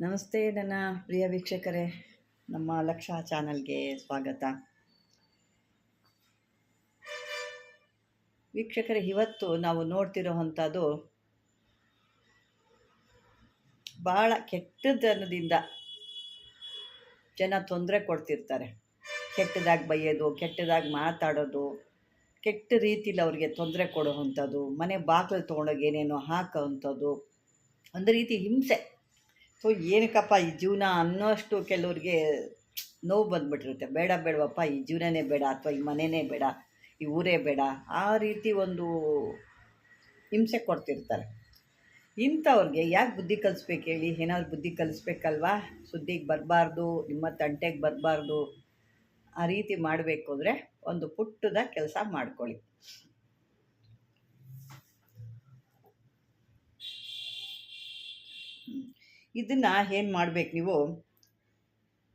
ನಮಸ್ತೆ ನನ್ನ ಪ್ರಿಯ ವೀಕ್ಷಕರೇ, ನಮ್ಮ ಲಕ್ಷ ಚಾನಲ್ಗೆ ಸ್ವಾಗತ. ವೀಕ್ಷಕರೇ, ಇವತ್ತು ನಾವು ನೋಡ್ತಿರೋವಂಥದ್ದು ಭಾಳ ಕೆಟ್ಟದನದಿಂದ ಜನ ತೊಂದರೆ ಕೊಡ್ತಿರ್ತಾರೆ. ಕೆಟ್ಟದಾಗಿ ಬೈಯೋದು, ಕೆಟ್ಟದಾಗಿ ಮಾತಾಡೋದು, ಕೆಟ್ಟ ರೀತಿಲಿ ಅವ್ರಿಗೆ ತೊಂದರೆ ಕೊಡೋವಂಥದ್ದು ಮನೆ ಬಾಗಿಲು ತೊಗೊಂಡೋಗಿ ಏನೇನೋ ಹಾಕೋವಂಥದ್ದು ಒಂದು ರೀತಿ ಹಿಂಸೆ. ಸೊ ಏನಕ್ಕಪ್ಪ ಈ ಜೀವನ ಅನ್ನೋಷ್ಟು ಕೆಲವ್ರಿಗೆ ನೋವು ಬಂದ್ಬಿಟ್ಟಿರುತ್ತೆ. ಬೇಡ, ಬೇಡವಪ್ಪ, ಈ ಜೀವನನೇ ಬೇಡ ಅಥವಾ ಈ ಮನೆಯೇ ಬೇಡ, ಈ ಊರೇ ಬೇಡ. ಆ ರೀತಿ ಒಂದು ಹಿಂಸೆ ಕೊಡ್ತಿರ್ತಾರೆ. ಇಂಥವ್ರಿಗೆ ಯಾಕೆ ಬುದ್ಧಿ ಕಲಿಸ್ಬೇಕು ಹೇಳಿ? ಏನಾದ್ರು ಬುದ್ಧಿ ಕಲಿಸ್ಬೇಕಲ್ವಾ? ಸುದ್ದಿಗೆ ಬರಬಾರ್ದು, ನಿಮ್ಮ ತಂಟೆಗೆ ಬರಬಾರ್ದು. ಆ ರೀತಿ ಮಾಡಬೇಕು ಅಂದರೆ ಒಂದು ಪುಟ್ಟದ ಕೆಲಸ ಮಾಡ್ಕೊಳ್ಳಿ. ಇದನ್ನು ಏನು ಮಾಡ್ಬೇಕು ನೀವು?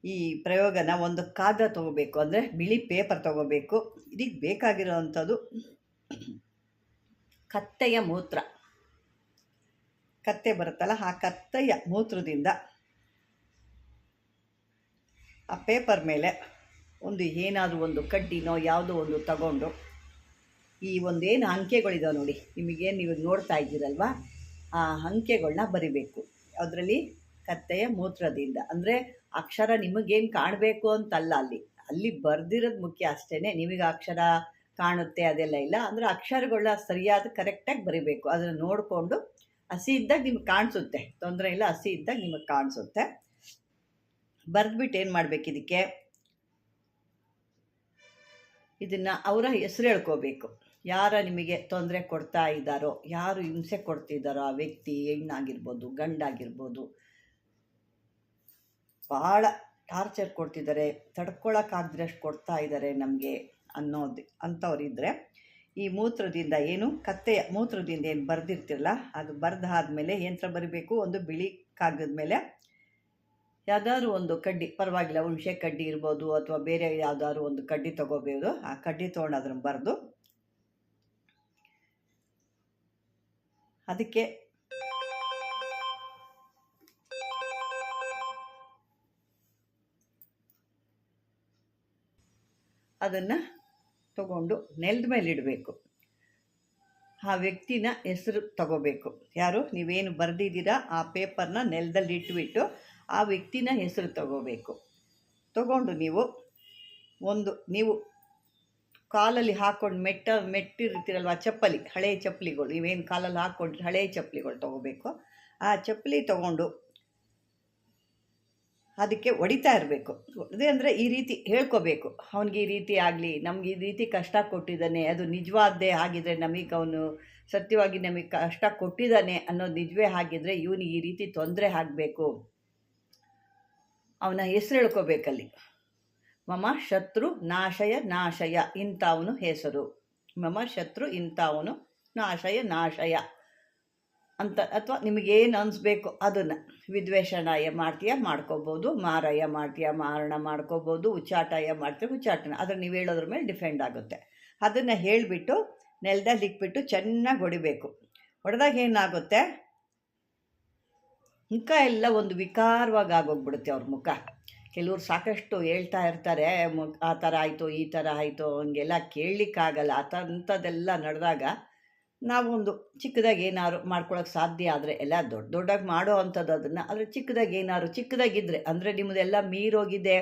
ಈ ಪ್ರಯೋಗನ ಒಂದು ಕಾಗದ ತೊಗೋಬೇಕು, ಅಂದರೆ ಬಿಳಿ ಪೇಪರ್ ತೊಗೋಬೇಕು. ಇದಕ್ಕೆ ಬೇಕಾಗಿರೋವಂಥದ್ದು ಕತ್ತೆಯ ಮೂತ್ರ. ಕತ್ತೆ ಬರುತ್ತಲ್ಲ, ಆ ಕತ್ತೆಯ ಮೂತ್ರದಿಂದ ಆ ಪೇಪರ್ ಮೇಲೆ ಒಂದು ಏನಾದರೂ ಒಂದು ಕಡ್ಡಿನೋ ಯಾವುದೋ ಒಂದು ತಗೊಂಡು, ಈ ಒಂದೇನು ಅಂಕೆಗಳಿದಾವೆ ನೋಡಿ, ನಿಮಗೇನು ನೀವು ನೋಡ್ತಾ ಇದ್ದೀರಲ್ವ? ಆ ಅಂಕೆಗಳನ್ನ ಬರಿಬೇಕು. ಅದರಲ್ಲಿ ಕತ್ತೆಯ ಮೂತ್ರದಿಂದ. ಅಂದರೆ ಅಕ್ಷರ ನಿಮಗೇನು ಕಾಣಬೇಕು ಅಂತಲ್ಲ ಅಲ್ಲಿ. ಅಲ್ಲಿ ಬರ್ದಿರೋದು ಮುಖ್ಯ ಅಷ್ಟೇ ನಿಮಗೆ ಅಕ್ಷರ ಕಾಣುತ್ತೆ ಅದೆಲ್ಲ ಇಲ್ಲ. ಅಂದರೆ ಅಕ್ಷರಗಳ ಸರಿಯಾದ ಕರೆಕ್ಟಾಗಿ ಬರಿಬೇಕು. ಅದನ್ನು ನೋಡಿಕೊಂಡು ಹಸಿ ಇದ್ದಾಗ ನಿಮ್ಗೆ ಕಾಣಿಸುತ್ತೆ. ತೊಂದರೆ ಇಲ್ಲ, ಹಸಿ ಇದ್ದಾಗ ನಿಮಗೆ ಕಾಣಿಸುತ್ತೆ. ಬರೆದ್ಬಿಟ್ಟು ಏನು ಮಾಡಬೇಕು ಇದಕ್ಕೆ? ಇದನ್ನು ಅವರ ಹೆಸರು ಹೇಳ್ಕೋಬೇಕು. ಯಾರ ನಿಮಗೆ ತೊಂದರೆ ಕೊಡ್ತಾ ಇದ್ದಾರೋ, ಯಾರು ಹಿಂಸೆ ಕೊಡ್ತಿದ್ದಾರೋ ಆ ವ್ಯಕ್ತಿ ಹೆಣ್ಣಾಗಿರ್ಬೋದು, ಗಂಡಾಗಿರ್ಬೋದು, ಭಾಳ ಟಾರ್ಚರ್ ಕೊಡ್ತಿದ್ದಾರೆ ತಡ್ಕೊಳಕ್ಕಾಗ್ದಿರಷ್ಟು ಕೊಡ್ತಾ ಇದ್ದಾರೆ ನಮಗೆ ಅನ್ನೋದು ಅಂಥವ್ರಿದ್ದರೆ ಈ ಮೂತ್ರದಿಂದ ಏನು ಕತ್ತೆಯ ಮೂತ್ರದಿಂದ ಏನು ಬರೆದಿರ್ತಿರಲ್ಲ, ಅದು ಬರೆದಾದ್ಮೇಲೆ ಯಂತ್ರ ಬರಿಬೇಕು, ಒಂದು ಬಿಳಿ ಕಾಗದ ಮೇಲೆ ಯಾವುದಾದ್ರು ಒಂದು ಕಡ್ಡಿ, ಪರವಾಗಿಲ್ಲ ಹುಣಸೆ ಕಡ್ಡಿ ಇರ್ಬೋದು ಅಥವಾ ಬೇರೆ ಯಾವುದಾದ್ರು ಒಂದು ಕಡ್ಡಿ ತೊಗೋಬೋದು, ಆ ಕಡ್ಡಿ ತೊಗೊಂಡು ಅದನ್ನು ಬರೆದು ಅದಕ್ಕೆ ಅದನ್ನು ತಗೊಂಡು ನೆಲದ ಮೇಲೆ ಇಡಬೇಕು. ಆ ವ್ಯಕ್ತಿನ ಹೆಸರು ತಗೋಬೇಕು. ಯಾರು? ನೀವೇನು ಬರೆದಿದ್ದೀರಾ? ಆ ಪೇಪರ್ನ ನೆಲದಲ್ಲಿ ಇಟ್ಬಿಟ್ಟು ಆ ವ್ಯಕ್ತಿನ ಹೆಸರು ತಗೋಬೇಕು. ತಗೊಂಡು ನೀವು ಒಂದು, ನೀವು ಕಾಲಲ್ಲಿ ಹಾಕ್ಕೊಂಡು ಮೆಟ್ಟ, ಮೆಟ್ಟಿರ್ತೀರಲ್ವ ಚಪ್ಪಲಿ ಹಳೆಯ ಚಪ್ಪಲಿಗಳು, ನೀವೇನು ಕಾಲಲ್ಲಿ ಹಾಕ್ಕೊಂಡ್ರೆ ಹಳೆಯ ಚಪ್ಪಲಿಗಳು ತೊಗೋಬೇಕು. ಆ ಚಪ್ಪಲಿ ತೊಗೊಂಡು ಅದಕ್ಕೆ ಹೊಡಿತಾ ಇರಬೇಕು. ಅದೇ ಅಂದರೆ ಈ ರೀತಿ ಹೇಳ್ಕೋಬೇಕು. ಅವನಿಗೆ ಈ ರೀತಿ ಆಗಲಿ, ನಮ್ಗೆ ಈ ರೀತಿ ಕಷ್ಟ ಕೊಟ್ಟಿದ್ದಾನೆ, ಅದು ನಿಜವಾದ್ದೇ ಆಗಿದ್ರೆ ನಮಗೆ ಅವನು ಸತ್ಯವಾಗಿ ನಮಗೆ ಕಷ್ಟ ಕೊಟ್ಟಿದ್ದಾನೆ ಅನ್ನೋದು ನಿಜವೇ ಆಗಿದ್ರೆ ಇವನಿಗೆ ಈ ರೀತಿ ತೊಂದರೆ ಆಗಬೇಕು. ಅವನ ಹೆಸರು ಹೇಳ್ಕೋಬೇಕಲ್ಲಿ. ಮಮ ಶತ್ರು ನಾಶಯ ನಾಶಯ ಇಂಥವನು ಹೆಸರು. ಮಮ ಶತ್ರು ಇಂಥವನು ನಾಶಯ ನಾಶಯ. ಅಂತ ಅಥವಾ ನಿಮಗೇನು ಅನಿಸ್ಬೇಕು ಅದನ್ನು. ವಿದ್ವೇಷಣಾಯ ಮಾಡ್ತೀಯ ಮಾಡ್ಕೋಬೋದು, ಮಾರಾಯ ಮಾಡ್ತೀಯ ಮಾರಣ ಮಾಡ್ಕೋಬೋದು, ಉಚ್ಚಾಟಾಯ ಮಾಡ್ತೀಯ ಉಚ್ಚಾಟನ. ಅದನ್ನು ನೀವು ಹೇಳೋದ್ರ ಮೇಲೆ ಡಿಫೆಂಡ್ ಆಗುತ್ತೆ. ಅದನ್ನು ಹೇಳಿಬಿಟ್ಟು, ನೆಲದಲ್ಲಿ ಇಕ್ಬಿಟ್ಟು ಚೆನ್ನಾಗಿ ಹೊಡಿಬೇಕು. ಹೊಡೆದಾಗ ಏನಾಗುತ್ತೆ? ಮುಖ ಎಲ್ಲ ಒಂದು ವಿಕಾರವಾಗಿ ಆಗೋಗ್ಬಿಡುತ್ತೆ ಅವ್ರ ಮುಖ. ಕೆಲವ್ರು ಸಾಕಷ್ಟು ಹೇಳ್ತಾ ಇರ್ತಾರೆ ಆ ಥರ ಆಯಿತು, ಈ ಥರ ಆಯಿತು, ಹಂಗೆಲ್ಲ ಕೇಳಲಿಕ್ಕಾಗಲ್ಲ ಆ ಥರ ಅಂಥದ್ದೆಲ್ಲ ನಡೆದಾಗ ನಾವೊಂದು ಚಿಕ್ಕದಾಗಿ ಏನಾದ್ರು ಮಾಡ್ಕೊಳಕ್ಕೆ ಸಾಧ್ಯ ಆದರೆ ಎಲ್ಲ ದೊಡ್ಡ ದೊಡ್ಡಾಗಿ ಮಾಡೋ ಅಂಥದ್ದು ಅದನ್ನು, ಆದರೆ ಚಿಕ್ಕದಾಗಿ ಏನಾದ್ರು ಚಿಕ್ಕದಾಗಿದ್ದರೆ ಅಂದರೆ ನಿಮ್ಮದೆಲ್ಲ ಮೀರೋಗಿದೆ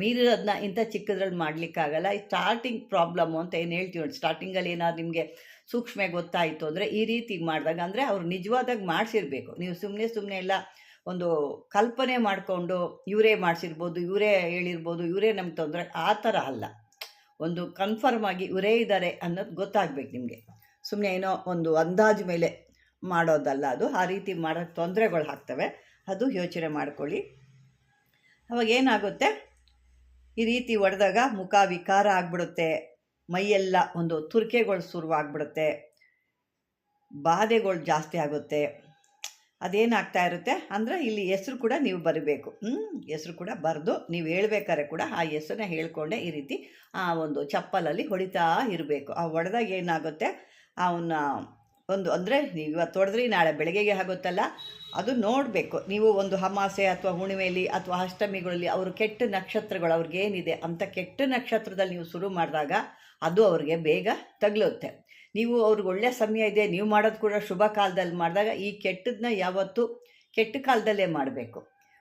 ಮೀರಿರೋದನ್ನ ಇಂಥ ಚಿಕ್ಕದ್ರಲ್ಲಿ ಮಾಡಲಿಕ್ಕಾಗಲ್ಲ ಈ ಸ್ಟಾರ್ಟಿಂಗ್ ಪ್ರಾಬ್ಲಮ್ಮು ಅಂತ ಏನು ಹೇಳ್ತೀವಿ ನೋಡಿ ಸ್ಟಾರ್ಟಿಂಗಲ್ಲಿ ಏನಾದ್ರು ನಿಮಗೆ ಸೂಕ್ಷ್ಮ ಗೊತ್ತಾಯಿತು ಅಂದರೆ ಈ ರೀತಿ ಮಾಡಿದಾಗ, ಅಂದರೆ ಅವ್ರು ನಿಜವಾದಾಗ ಮಾಡಿಸಿರ್ಬೇಕು. ನೀವು ಸುಮ್ಮನೆ ಸುಮ್ಮನೆ ಎಲ್ಲ ಒಂದು ಕಲ್ಪನೆ ಮಾಡಿಕೊಂಡು ಇವರೇ ಮಾಡಿಸಿರ್ಬೋದು, ಇವರೇ ಹೇಳಿರ್ಬೋದು, ಇವರೇ ನಮ್ಗೆ ತೊಂದರೆ, ಆ ಥರ ಅಲ್ಲ. ಒಂದು ಕನ್ಫರ್ಮ್ ಆಗಿ ಇವರೇ ಇದ್ದಾರೆ ಅನ್ನೋದು ಗೊತ್ತಾಗ್ಬೇಕು ನಿಮಗೆ. ಸುಮ್ಮನೆ ಏನೋ ಒಂದು ಅಂದಾಜು ಮೇಲೆ ಮಾಡೋದಲ್ಲ ಅದು, ಆ ರೀತಿ ಮಾಡೋಕ್ಕೆ ತೊಂದರೆಗಳು ಆಗ್ತವೆ. ಅದು ಯೋಚನೆ ಮಾಡ್ಕೊಳ್ಳಿ. ಅವಾಗ ಏನಾಗುತ್ತೆ? ಈ ರೀತಿ ಹೊಡೆದಾಗ ಮುಖ ವಿಕಾರ ಆಗಿಬಿಡುತ್ತೆ, ಮೈಯೆಲ್ಲ ಒಂದು ತುರ್ಕೆಗಳು ಶುರುವಾಗ್ಬಿಡುತ್ತೆ, ಬಾಧೆಗಳು ಜಾಸ್ತಿ ಆಗುತ್ತೆ. ಅದೇನಾಗ್ತಾ ಇರುತ್ತೆ ಅಂದರೆ ಇಲ್ಲಿ ಹೆಸರು ಕೂಡ ನೀವು ಬರಬೇಕು. ಹ್ಞೂ ಹೆಸ್ರು ಕೂಡ ಬರೆದು ನೀವು ಹೇಳ್ಬೇಕಾದ್ರೆ ಕೂಡ ಆ ಹೆಸರನ್ನ ಹೇಳ್ಕೊಂಡೆ ಈ ರೀತಿ ಆ ಒಂದು ಚಪ್ಪಲಲ್ಲಿ ಹೊಡಿತಾ ಇರಬೇಕು. ಆ ಹೊಡೆದಾಗ ಏನಾಗುತ್ತೆ? ಅವನ್ನ ಒಂದು ಅಂದರೆ ನೀವು ಇವತ್ತು ಹೊಡೆದ್ರಿ ನಾಳೆ ಬೆಳಗ್ಗೆಗೆ ಆಗುತ್ತಲ್ಲ, ಅದು ನೋಡಬೇಕು. ನೀವು ಒಂದು ಹಮಾಸೆ ಅಥವಾ ಹುಣಿಮೆಯಲ್ಲಿ ಅಥವಾ ಅಷ್ಟಮಿಗಳಲ್ಲಿ ಅವರು ಕೆಟ್ಟ ನಕ್ಷತ್ರಗಳು ಅವ್ರಿಗೇನಿದೆ ಅಂಥ ಕೆಟ್ಟ ನಕ್ಷತ್ರದಲ್ಲಿ ನೀವು ಶುರು ಮಾಡಿದಾಗ ಅದು ಅವ್ರಿಗೆ ಬೇಗ ತಗಲುತ್ತೆ. ನೀವು ಅವ್ರಿಗೆ ಒಳ್ಳೆಯ ಸಮಯ ಇದೆ, ನೀವು ಮಾಡೋದು ಕೂಡ ಶುಭ ಕಾಲದಲ್ಲಿ ಮಾಡಿದಾಗ ಈ ಕೆಟ್ಟದನ್ನ ಯಾವತ್ತೂ ಕೆಟ್ಟ ಕಾಲದಲ್ಲೇ ಮಾಡಬೇಕು.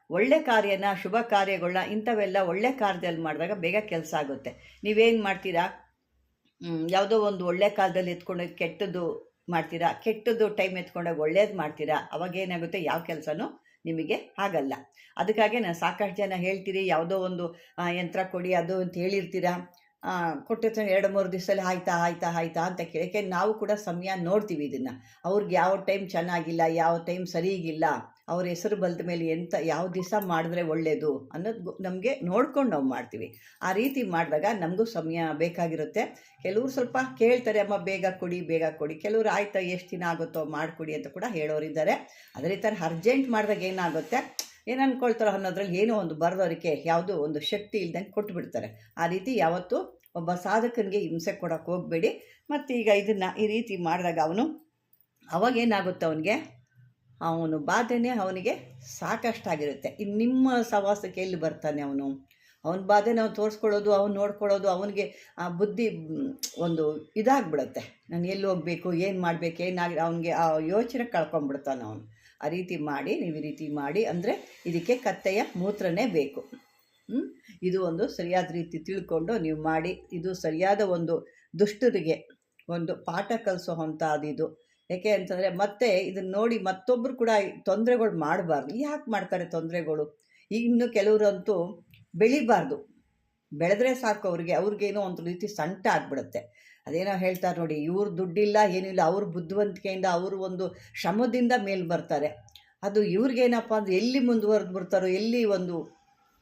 ಒಳ್ಳೆ ಕಾರ್ಯನ, ಶುಭ ಕಾರ್ಯಗಳನ್ನ ಇಂಥವೆಲ್ಲ ಒಳ್ಳೆ ಕಾರ್ಯದಲ್ಲಿ ಮಾಡಿದಾಗ ಬೇಗ ಕೆಲಸ ಆಗುತ್ತೆ. ನೀವೇನು ಮಾಡ್ತೀರಾ? ಯಾವುದೋ ಒಂದು ಒಳ್ಳೆ ಕಾಲದಲ್ಲಿ ಎತ್ಕೊಂಡು ಕೆಟ್ಟದ್ದು ಮಾಡ್ತೀರಾ? ಕೆಟ್ಟದ್ದು ಟೈಮ್ ಎತ್ಕೊಂಡಾಗ ಒಳ್ಳೇದು ಮಾಡ್ತೀರಾ? ಅವಾಗ ಏನಾಗುತ್ತೆ? ಯಾವ ಕೆಲಸನೂ ನಿಮಗೆ ಆಗಲ್ಲ. ಅದಕ್ಕಾಗಿ ನಾನು ಸಾಕಷ್ಟು ಜನ ಹೇಳ್ತೀರಿ, ಯಾವುದೋ ಒಂದು ಯಂತ್ರ ಕೊಡಿ, ಅದು ಅಂತ ಹೇಳಿರ್ತೀರಾ? ಆ, ಕೊಟ್ಟಿರ್ತಾನೆ ಎರಡು ಮೂರು ದಿವಸದಲ್ಲಿ ಆಯ್ತಾ ಆಯ್ತಾ ಆಯ್ತಾ ಅಂತ ಕೇಳಕ್ಕೆ ನಾವು ಕೂಡ ಸಮಯ ನೋಡ್ತೀವಿ ಇದನ್ನು. ಅವ್ರಿಗೆ ಯಾವ ಟೈಮ್ ಚೆನ್ನಾಗಿಲ್ಲ ಯಾವ ಟೈಮ್ ಸರಿಯಾಗಿಲ್ಲ ಅವ್ರ ಹೆಸರು ಬಲ್ದ ಮೇಲೆ ಎಂತ ಯಾವ ದಿವಸ ಮಾಡಿದ್ರೆ ಒಳ್ಳೆಯದು ಅನ್ನೋದು ನಮಗೆ ನೋಡ್ಕೊಂಡು ನಾವು ಮಾಡ್ತೀವಿ. ಆ ರೀತಿ ಮಾಡಿದಾಗ ನಮಗೂ ಸಮಯ ಬೇಕಾಗಿರುತ್ತೆ. ಕೆಲವರು ಸ್ವಲ್ಪ ಕೇಳ್ತಾರೆ ಅಮ್ಮ ಬೇಗ ಕೊಡಿ ಬೇಗ ಕೊಡಿ. ಕೆಲವರು ಆಯ್ತಾ ಎಷ್ಟು ದಿನ ಆಗುತ್ತೋ ಮಾಡಿಕೊಡಿ ಅಂತ ಕೂಡ ಹೇಳೋರಿದ್ದಾರೆ ಅದೇ ಥರ ಅರ್ಜೆಂಟ್ ಮಾಡಿದಾಗ ಏನಾಗುತ್ತೆ? ಏನು ಅನ್ಕೊಳ್ತಾರೋ ಅನ್ನೋದ್ರಲ್ಲಿ ಏನೋ ಒಂದು ಬರೆದೋರಿಕೆ ಯಾವುದೋ ಒಂದು ಶಕ್ತಿ ಇಲ್ದಂಗೆ ಕೊಟ್ಬಿಡ್ತಾರೆ. ಆ ರೀತಿ ಯಾವತ್ತೂ ಒಬ್ಬ ಸಾಧಕನಿಗೆ ಹಿಂಸೆ ಕೊಡೋಕೆ ಹೋಗಬೇಡಿ. ಮತ್ತು ಈಗ ಇದನ್ನು ಈ ರೀತಿ ಮಾಡಿದಾಗ ಅವನು ಅವಾಗೇನಾಗುತ್ತೆ ಅವನಿಗೆ? ಅವನು ಬಾಧೆನೇ ಅವನಿಗೆ ಸಾಕಷ್ಟಾಗಿರುತ್ತೆ. ಇನ್ನು ನಿಮ್ಮ ಸವಾಸಕ್ಕೆ ಎಲ್ಲಿ ಬರ್ತಾನೆ ಅವನು? ಅವನ ಬಾಧೆ ನಾವು ತೋರಿಸ್ಕೊಳ್ಳೋದು, ಅವ್ನು ನೋಡ್ಕೊಳ್ಳೋದು, ಅವನಿಗೆ ಆ ಬುದ್ಧಿ, ಒಂದು ಇದಾಗ್ಬಿಡುತ್ತೆ. ನಾನು ಎಲ್ಲಿ ಹೋಗಬೇಕು, ಏನು ಮಾಡಬೇಕು, ಏನಾಗಿ, ಅವನಿಗೆ ಆ ಯೋಚನೆ ಕಳ್ಕೊಂಡ್ಬಿಡ್ತಾನೆ ಅವನು. ಆ ರೀತಿ ಮಾಡಿ, ನೀವು ಈ ರೀತಿ ಮಾಡಿ, ಅಂದರೆ ಇದಕ್ಕೆ ಕತ್ತೆಯ ಮೂತ್ರನೇ ಬೇಕು. ಹ್ಮ್? ಇದು ಒಂದು ಸರಿಯಾದ ರೀತಿ ತಿಳ್ಕೊಂಡು ನೀವು ಮಾಡಿ, ಇದು ಸರಿಯಾದ ಒಂದು ದುಷ್ಟರಿಗೆ ಒಂದು ಪಾಠ ಕಲಿಸೋ ಅದಿದು ಯಾಕೆ ಅಂತಂದರೆ ಮತ್ತೆ ಇದನ್ನ ನೋಡಿ ಮತ್ತೊಬ್ಬರು ಕೂಡ ತೊಂದರೆಗಳು ಮಾಡಬಾರ್ದು. ಯಾಕೆ ಮಾಡ್ತಾರೆ ತೊಂದರೆಗಳು? ಇನ್ನು ಕೆಲವರಂತೂ ಬೆಳಿಬಾರ್ದು. ಬೆಳೆದ್ರೆ ಸಾಕು ಅವ್ರಿಗೆ, ಅವ್ರಿಗೇನೋ ಒಂದು ರೀತಿ ಸಂಟ ಆಗ್ಬಿಡುತ್ತೆ. ಅದೇನೋ ಹೇಳ್ತಾರೆ ನೋಡಿ, ಇವ್ರು ದುಡ್ಡಿಲ್ಲ ಏನಿಲ್ಲ ಅವ್ರ ಬುದ್ಧಿವಂತಿಕೆಯಿಂದ ಅವರು ಒಂದು ಶ್ರಮದಿಂದ ಮೇಲೆ ಬರ್ತಾರೆ. ಅದು ಇವ್ರಿಗೇನಪ್ಪ ಅಂದ್ರೆ ಎಲ್ಲಿ ಮುಂದುವರೆದು ಬರ್ತಾರೋ ಎಲ್ಲಿ ಒಂದು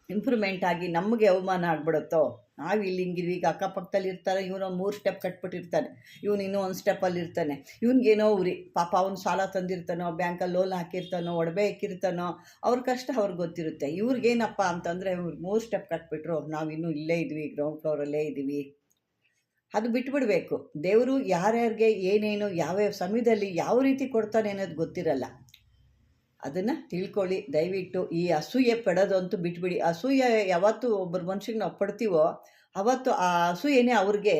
ಇಂಪ್ರೂವ್ಮೆಂಟ್ ಆಗಿ ನಮಗೆ ಅವಮಾನ ಆಗ್ಬಿಡುತ್ತೋ? ನಾವು ಇಲ್ಲಿ ಹಿಂಗಿದ್ವಿ ಈಗ ಅಕ್ಕಪಕ್ಕದಲ್ಲಿ ಇರ್ತಾರೆ, ಇವನು ಮೂರು ಸ್ಟೆಪ್ ಕಟ್ಬಿಟ್ಟಿರ್ತಾನೆ. ಇವನು ಇನ್ನೂ ಒಂದು ಸ್ಟೆಪ್ಪಲ್ಲಿ ಇರ್ತಾನೆ. ಇವನಿಗೇನೋ ಉರಿ, ಪಾಪ ಅವ್ನು ಸಾಲ ತಂದಿರ್ತಾನೋ, ಬ್ಯಾಂಕಲ್ಲಿ ಲೋನ್ ಹಾಕಿರ್ತಾನೋ, ಒಡವೆ ಹಾಕಿರ್ತಾನೋ ಅವ್ರ ಕಷ್ಟ ಅವ್ರಿಗೆ ಗೊತ್ತಿರುತ್ತೆ. ಇವ್ರಿಗೇನಪ್ಪ ಅಂತಂದರೆ ಇವ್ರು ಮೂರು ಸ್ಟೆಪ್ ಕಟ್ಬಿಟ್ರು, ನಾವು ಇನ್ನೂ ಇಲ್ಲೇ ಇದ್ವಿ ಗ್ರೌಂಡ್ ಫ್ಲೋರಲ್ಲೇ ಇದ್ದೀವಿ ಅದು ಬಿಟ್ಬಿಡಬೇಕು. ದೇವರು ಯಾರ್ಯಾರಿಗೆ ಏನೇನು, ಯಾವ್ಯಾವ ಸಮಯದಲ್ಲಿ ಯಾವ ರೀತಿ ಕೊಡ್ತಾನೆ ಅನ್ನೋದು ಗೊತ್ತಿರಲ್ಲ. ಅದನ್ನು ತಿಳ್ಕೊಳ್ಳಿ. ದಯವಿಟ್ಟು ಈ ಅಸೂಯೆ ಪಡೋದಂತೂ ಬಿಟ್ಬಿಡಿ. ಅಸೂಯೆ ಯಾವತ್ತು ಒಬ್ಬರು ಮನುಷ್ಯಗೆ ನಾವು ಪಡ್ತೀವೋ, ಅವತ್ತು ಆ ಅಸೂಯೆನೇ ಅವ್ರಿಗೆ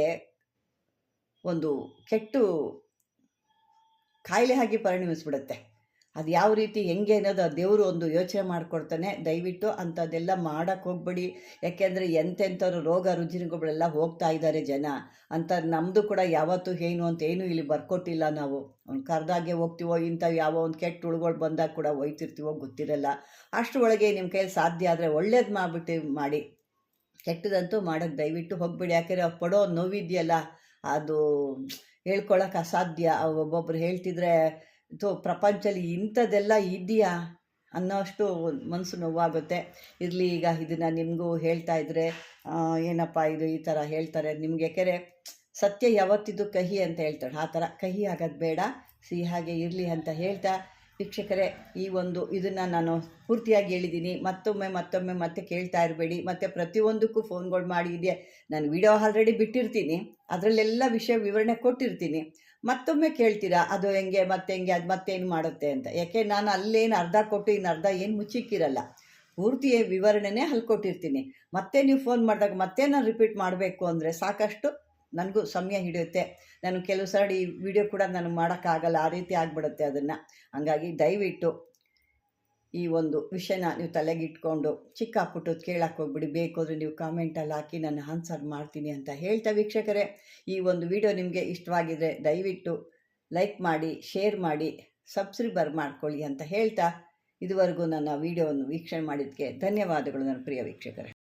ಒಂದು ಕೆಟ್ಟು ಕಾಯಿಲೆ ಆಗಿ ಪರಿಣಮಿಸ್ಬಿಡುತ್ತೆ. ಅದು ಯಾವ ರೀತಿ ಹೆಂಗೆ ಅನ್ನೋದು ಆ ದೇವರು ಒಂದು ಯೋಚನೆ ಮಾಡಿಕೊಡ್ತಾನೆ. ದಯವಿಟ್ಟು ಅಂಥದ್ದೆಲ್ಲ ಮಾಡೋಕ್ಕೆ ಹೋಗ್ಬೇಡಿ. ಯಾಕೆಂದರೆ ಎಂತೆಂಥವ್ರು ರೋಗ ರುಜಿನಗಳೆಲ್ಲ ಹೋಗ್ತಾ ಇದ್ದಾರೆ ಜನ. ಅಂತ ನಮ್ಮದು ಕೂಡ ಯಾವತ್ತೂ ಏನು ಅಂತ ಏನು ಇಲ್ಲಿ ಬರ್ಕೊಟ್ಟಿಲ್ಲ ನಾವು. ಕರೆದಾಗೆ ಹೋಗ್ತೀವೋ ಇಂಥ ಯಾವ ಒಂದು ಕೆಟ್ಟ ಹುಳುಗಳು ಬಂದಾಗ ಕೂಡ ಹೋಯ್ತಿರ್ತೀವೋ ಗೊತ್ತಿರಲ್ಲ. ಅಷ್ಟರೊಳಗೆ ನಿಮ್ಮ ಕೈಯಲ್ಲಿ ಸಾಧ್ಯ ಆದರೆ ಒಳ್ಳೇದು ಮಾಡಿಬಿಟ್ಟು ಮಾಡಿ. ಕೆಟ್ಟದಂತೂ ಮಾಡೋಕ್ಕೆ ದಯವಿಟ್ಟು ಹೋಗ್ಬೇಡಿ. ಯಾಕೆಂದರೆ ಅವ್ರು ಪಡೋ ನೋವಿದೆಯಲ್ಲ, ಅದು ಹೇಳ್ಕೊಳಕ್ಕೆ ಅಸಾಧ್ಯ. ಒಬ್ಬೊಬ್ರು ಹೇಳ್ತಿದ್ರೆ ಥೋ ಪ್ರಪಂಚದಲ್ಲಿ ಇಂಥದ್ದೆಲ್ಲ ಇದೆಯಾ ಅನ್ನೋಷ್ಟು ಮನಸ್ಸು ನೋವಾಗುತ್ತೆ. ಇರಲಿ ಈಗ ಇದನ್ನು ನಿಮಗೂ ಹೇಳ್ತಾ ಇದ್ರೆ ಏನಪ್ಪ ಇದು ಈ ಥರ ಹೇಳ್ತಾರೆ. ನಿಮ್ಗೆ ಯಾಕೆರೆ ಸತ್ಯ ಯಾವತ್ತಿದ್ದು ಕಹಿ ಅಂತ ಹೇಳ್ತಾಳೆ. ಆ ಥರ ಕಹಿ ಆಗೋದು ಬೇಡ ಸಿಹಿ ಹಾಗೆ ಇರಲಿ ಅಂತ ಹೇಳ್ತಾ ವೀಕ್ಷಕರೇ, ಈ ಒಂದು ಇದನ್ನು ನಾನು ಪೂರ್ತಿಯಾಗಿ ಹೇಳಿದ್ದೀನಿ ಮತ್ತೊಮ್ಮೆ ಮತ್ತೊಮ್ಮೆ ಮತ್ತೆ ಕೇಳ್ತಾ ಇರಬೇಡಿ. ಮತ್ತು ಪ್ರತಿಯೊಂದಕ್ಕೂ ಫೋನ್ಗಳು ಮಾಡಿ ಇದೆ ನಾನು ವಿಡಿಯೋ ಆಲ್ರೆಡಿ ಬಿಟ್ಟಿರ್ತೀನಿ. ಅದರಲ್ಲೆಲ್ಲ ವಿಷಯ ವಿವರಣೆ ಕೊಟ್ಟಿರ್ತೀನಿ. ಮತ್ತೊಮ್ಮೆ ಕೇಳ್ತೀರಾ? ಅದು ಹೆಂಗೆ, ಮತ್ತೆ ಹೆಂಗೆ, ಅದು ಮತ್ತೇನು ಮಾಡುತ್ತೆ ಅಂತ. ಯಾಕೆ, ನಾನು ಅಲ್ಲೇನು ಅರ್ಧ ಕೊಟ್ಟು ಇನ್ನು ಅರ್ಧ ಏನು ಮುಚ್ಚಿಕ್ಕಿರಲ್ಲ. ಪೂರ್ತಿ ವಿವರಣೆನೇ ಕೊಟ್ಟಿರ್ತೀನಿ. ಮತ್ತೆ ನೀವು ಫೋನ್ ಮಾಡಿದಾಗ ಮತ್ತೆ ನಾನು ರಿಪೀಟ್ ಮಾಡಬೇಕು ಅಂದರೆ ಸಾಕಷ್ಟು ನನಗೂ ಸಮಯ ಹಿಡಿಯುತ್ತೆ. ನಾನು ಕೆಲವು ಸಾರಿ ವಿಡಿಯೋ ಕೂಡ ನಾನು ಮಾಡೋಕ್ಕಾಗಲ್ಲ, ಆ ರೀತಿ ಆಗಿಬಿಡುತ್ತೆ ಅದನ್ನು. ಹಂಗಾಗಿ ದಯವಿಟ್ಟು ಈ ಒಂದು ವಿಷಯನ ನೀವು ತಲೆಗಿಟ್ಕೊಂಡು ಚಿಕ್ಕ ಪುಟ್ಟದ ಕೇಳಕ್ಕೆ ಹೋಗ್ಬಿಡಿ. ಬೇಕಾದ್ರೆ ನೀವು ಕಾಮೆಂಟಲ್ಲಿ ಹಾಕಿ ನಾನು ಆನ್ಸರ್ ಮಾಡ್ತೀನಿ ಅಂತ ಹೇಳ್ತಾ ವೀಕ್ಷಕರೇ, ಈ ಒಂದು ವಿಡಿಯೋ ನಿಮಗೆ ಇಷ್ಟವಾಗಿದ್ರೆ ದಯವಿಟ್ಟು ಲೈಕ್ ಮಾಡಿ ಶೇರ್ ಮಾಡಿ ಸಬ್ಸ್ಕ್ರೈಬರ್ ಮಾಡ್ಕೊಳ್ಳಿ ಅಂತ ಹೇಳ್ತಾ ಇದುವರೆಗೂ ನನ್ನ ವಿಡಿಯೋವನ್ನು ವೀಕ್ಷಣೆ ಮಾಡಿದ್ದಕ್ಕೆ ಧನ್ಯವಾದಗಳು ನನ್ನ ಪ್ರಿಯ ವೀಕ್ಷಕರೇ.